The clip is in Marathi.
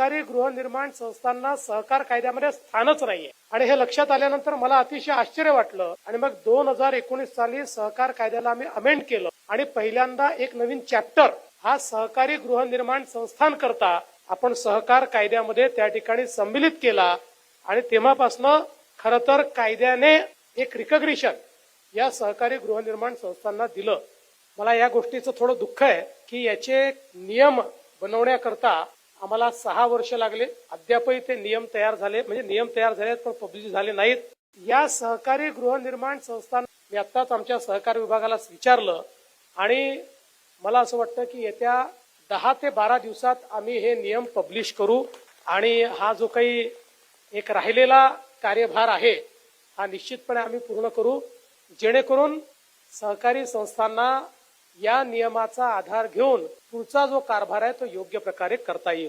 सरकारी गृहनिर्माण संस्थांना सहकार कायद्यामध्ये स्थानच नाहीये. आणि हे लक्षात आल्यानंतर मला अतिशय आश्चर्य वाटलं. आणि मग दोन हजार एकोणीस साली सहकार कायद्याला आम्ही अमेंड केलं. आणि पहिल्यांदा एक नवीन चॅप्टर हा सहकारी गृहनिर्माण संस्थांकरता आपण सहकार कायद्यामध्ये त्या ठिकाणी संमिलित केला. आणि तेव्हापासनं खर तर कायद्याने एक रिकग्निशन या सहकारी गृहनिर्माण संस्थांना दिलं. मला या गोष्टीचं थोडं दुःख आहे की याचे नियम बनवण्याकरता आम्हाला सहा वर्ष लागले. अद्यापही ते नियम तयार झाले. म्हणजे नियम तयार झाले पण पब्लिश झाले नाहीत. या सहकारी गृहनिर्माण संस्थान मी आत्ताच आमच्या सहकार विभागाला विचारलं आणि मला असं वाटतं की येत्या दहा ते बारा दिवसात आम्ही हे नियम पब्लिश करू आणि हा जो काही एक राहिलेला कार्यभार आहे हा निश्चितपणे आम्ही पूर्ण करू. जेणेकरून सहकारी संस्थांना या नियमाचा आधार घेऊन पुढचा जो कारभार आहे तो योग्य प्रकारे करता येईल.